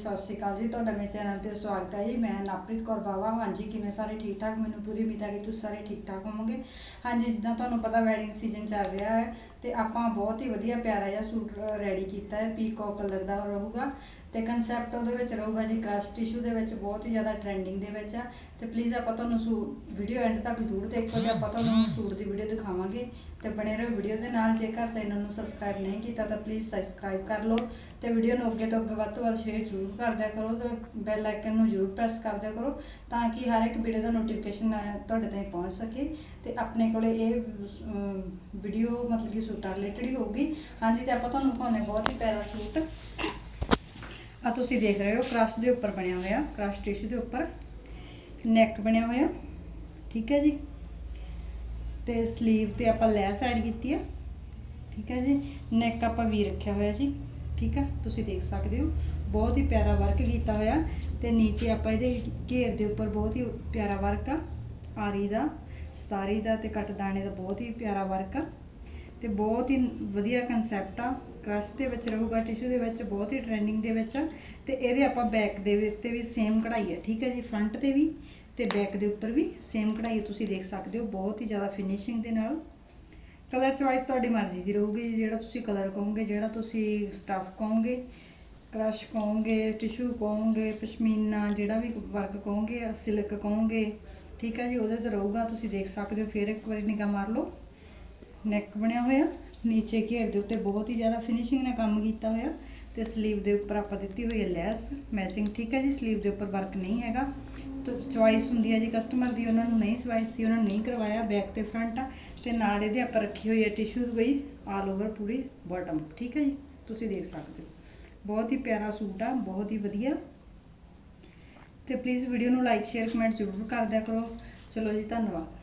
ਸਤਿ ਸ਼੍ਰੀ ਅਕਾਲ ਜੀ, ਤੁਹਾਡਾ ਮੇਰੇ ਚੈਨਲ ਤੇ ਸਵਾਗਤ ਹੈ ਜੀ। ਮੈਂ ਨਵਪ੍ਰੀਤ ਕੌਰ ਬਾਵਾ। ਹਾਂਜੀ, ਕਿਵੇਂ ਸਾਰੇ ਠੀਕ ਠਾਕ? ਮੈਨੂੰ ਪੂਰੀ ਉਮੀਦ ਹੈ ਕਿ ਤੁਸੀਂ ਸਾਰੇ ਠੀਕ ਠਾਕ ਹੋਵੋਗੇ। ਹਾਂਜੀ, ਜਿੱਦਾਂ ਤੁਹਾਨੂੰ ਪਤਾ, ਵੈਡਿੰਗ ਸੀਜ਼ਨ ਚੱਲ ਰਿਹਾ ਹੈ ਤੇ ਆਪਾਂ ਬਹੁਤ ਹੀ ਵਧੀਆ ਪਿਆਰਾ ਜਿਹਾ ਸੂਟ ਰੈਡੀ ਕੀਤਾ ਹੈ। ਪੀਕੋ ਕਲਰ ਦਾ ਰਹੂਗਾ ਤੇ ਕਨਸੈਪਟ ਉਹਦੇ ਵਿੱਚ ਰਹੂਗਾ ਜੀ ਕ੍ਰਸ਼ ਟਿਸ਼ੂ ਦੇ ਵਿੱਚ ਬਹੁਤ ਹੀ ਜ਼ਿਆਦਾ ਟ੍ਰੈਂਡਿੰਗ ਦੇ ਵਿੱਚ ਆ। ਤੇ ਪਲੀਜ਼ ਆਪਾਂ ਤੁਹਾਨੂੰ ਸੂ ਵੀਡੀਓ ਐਂਡ ਤੱਕ ਜ਼ਰੂਰ ਦੇਖੋ ਤੇ ਆਪਾਂ ਤੁਹਾਨੂੰ ਸੂਟ ਦੀ ਵੀਡੀਓ ਦਿਖਾਵਾਂਗੇ। ਤੇ ਬਣੇ ਰਹੋ ਵੀਡੀਓ ਦੇ ਨਾਲ। ਜੇਕਰ ਚੈਨਲ ਨੂੰ ਸਬਸਕ੍ਰਾਈਬ ਨਹੀਂ ਕੀਤਾ ਤਾਂ ਪਲੀਜ਼ ਸਬਸਕ੍ਰਾਈਬ ਕਰ ਲਓ ਤੇ ਵੀਡੀਓ ਨੂੰ ਅੱਗੇ ਤੋਂ ਅੱਗੇ ਵੱਧ ਤੋਂ ਵੱਧ ਸ਼ੇਅਰ ਜ਼ਰੂਰ ਕਰਦਿਆ ਕਰੋ ਤੇ ਬੈਲ ਆਈਕਨ ਨੂੰ ਜ਼ਰੂਰ ਪ੍ਰੈਸ ਕਰਦਿਆ ਕਰੋ ਤਾਂ ਕਿ ਹਰ ਇੱਕ ਵੀਡੀਓ ਦਾ ਨੋਟੀਫਿਕੇਸ਼ਨ ਤੁਹਾਡੇ ਤਾਈਂ ਪਹੁੰਚ ਸਕੇ ਤੇ ਆਪਣੇ ਕੋਲੇ ਇਹ ਵੀਡੀਓ ਮਤਲਬ ਕਿ ਸੂਟਾਂ ਰਿਲੇਟਡ ਹੀ ਹੋਊਗੀ। ਹਾਂਜੀ, ਤੇ ਆਪਾਂ ਤੁਹਾਨੂੰ ਦਿਖਾਉਂਦੇ ਬਹੁਤ ਹੀ ਪਿਆਰਾ ਸੂਟ। ਆ ਤੁਸੀਂ ਦੇਖ ਰਹੇ ਹੋ ਕ੍ਰਸ਼ ਦੇ ਉੱਪਰ ਬਣਿਆ ਹੋਇਆ, ਕ੍ਰਸ਼ ਟਿਸ਼ੂ ਦੇ ਉੱਪਰ ਨੈਕ ਬਣਿਆ ਹੋਇਆ। ਠੀਕ ਹੈ ਜੀ? ਤੇ ਸਲੀਵ ਤੇ ਆਪਾਂ ਲੈਸ ਐਡ ਕੀਤੀ ਆ। ਠੀਕ ਹੈ ਜੀ? ਨੈਕ ਆਪਾਂ ਵੀ ਰੱਖਿਆ ਹੋਇਆ ਜੀ। ਠੀਕ ਆ? ਤੁਸੀਂ ਦੇਖ ਸਕਦੇ ਹੋ। ਬਹੁਤ ਹੀ ਪਿਆਰਾ ਵਰਕ ਕੀਤਾ ਹੋਇਆ। ਤੇ ਨੀਚੇ ਆਪਾਂ ਇਹਦੇ ਘੇਰ ਦੇ ਉੱਪਰ ਬਹੁਤ ਹੀ ਪਿਆਰਾ ਵਰਕ ਆ। ਆਰੀ ਦਾ, ਸਤਾਰੀ ਦਾ ਤੇ ਕੱਟ ਦਾਣੇ ਦਾ ਬਹੁਤ ਹੀ ਪਿਆਰਾ ਵਰਕ ਆ। ਤੇ ਬਹੁਤ ਹੀ ਵਧੀਆ ਕਨਸੈਪਟ ਆ। ਕ੍ਰਸ਼ ਦੇ ਵਿੱਚ ਰਹੂਗਾ ਟਿਸ਼ੂ ਦੇ ਵਿੱਚ, ਬਹੁਤ ਹੀ ਟ੍ਰੈਂਡਿੰਗ ਦੇ ਵਿੱਚ ਆ। ਤੇ ਇਹਦੇ ਆਪਾਂ ਬੈਕ ਦੇ ਉੱਤੇ ਵੀ ਸੇਮ ਕਢਾਈ ਹੈ ਠੀਕ ਹੈ ਜੀ? ਫਰੰਟ ਤੇ ਵੀ। ਤੇ ਬੈਕ ਦੇ ਉੱਪਰ ਵੀ ਸੇਮ ਕਢਾਈ ਤੁਸੀਂ ਦੇਖ ਸਕਦੇ ਹੋ, ਬਹੁਤ ਹੀ ਜ਼ਿਆਦਾ ਫਿਨਿਸ਼ਿੰਗ ਦੇ ਨਾਲ। ਕਲਰ ਚੋਇਸ ਤੁਹਾਡੀ ਮਰਜ਼ੀ ਦੀ ਰਹੂਗੀ, ਜਿਹੜਾ ਤੁਸੀਂ ਕਲਰ ਕਹੋਗੇ, ਜਿਹੜਾ ਤੁਸੀਂ ਸਟਫ ਕਹੋਗੇ ਕ੍ਰਸ਼ ਕਹੋਗੇ ਟਿਸ਼ੂ ਕਹੋਗੇ, ਪਸ਼ਮੀਨਾ, ਜਿਹੜਾ ਵੀ ਵਰਕ ਕਹੋਗੇ ਸਿਲਕ ਕਹੋਗੇ, ਠੀਕ ਹੈ ਜੀ, ਉਹਦੇ ਤੇ ਰਹੂਗਾ, ਤੁਸੀਂ ਦੇਖ ਸਕਦੇ ਹੋ, ਫਿਰ ਇੱਕ ਵਾਰੀ ਨਿਗਾਹ ਮਾਰ ਲਓ। ਨੈਕ ਬਣਿਆ ਹੋਇਆ, ਨੀਚੇ ਘੇਰ ਦੇ ਉੱਤੇ ਬਹੁਤ ਹੀ ਜ਼ਿਆਦਾ ਫਿਨਿਸ਼ਿੰਗ ਨਾਲ ਕੰਮ ਕੀਤਾ ਹੋਇਆ। ਤੇ ਸਲੀਵ ਦੇ ਉੱਪਰ ਆਪਾਂ ਦਿੱਤੀ ਹੋਈ ਹੈ ਲੈਸ ਮੈਚਿੰਗ ਠੀਕ ਹੈ ਜੀ? ਸਲੀਵ ਦੇ ਉੱਪਰ ਵਰਕ ਨਹੀਂ ਹੈਗਾ। ਤਾਂ ਚੁਆਇਸ ਹੁੰਦੀ ਹੈ ਜੀ ਕਸਟਮਰ ਦੀ, ਉਹਨਾਂ ਨੂੰ ਨਹੀਂ ਚੁਆਇਸ ਸੀ, ਉਹਨਾਂ ਨੇ ਨਹੀਂ ਕਰਵਾਇਆ ਬੈਕ ਤੇ ਫਰੰਟ ਆ, ਤੇ ਨਾਲ ਇਹਦੇ ਆਪਾਂ ਰੱਖੀ ਹੋਈ ਹੈ ਟਿਸ਼ੂ ਗਈ ਆਲ ਓਵਰ ਪੂਰੀ ਬਾਟਮ ਠੀਕ ਹੈ ਜੀ? ਤੁਸੀਂ ਦੇਖ ਸਕਦੇ ਹੋ। ਬਹੁਤ ਹੀ ਪਿਆਰਾ ਸੂਟ ਆ, ਬਹੁਤ ਹੀ ਵਧੀਆ। ਤੇ ਪਲੀਜ਼ ਵੀਡੀਓ ਨੂੰ ਲਾਈਕ ਸ਼ੇਅਰ ਕਮੈਂਟ ਜ਼ਰੂਰ ਕਰ ਦਿਆ ਕਰੋ। ਚਲੋ ਜੀ, ਧੰਨਵਾਦ।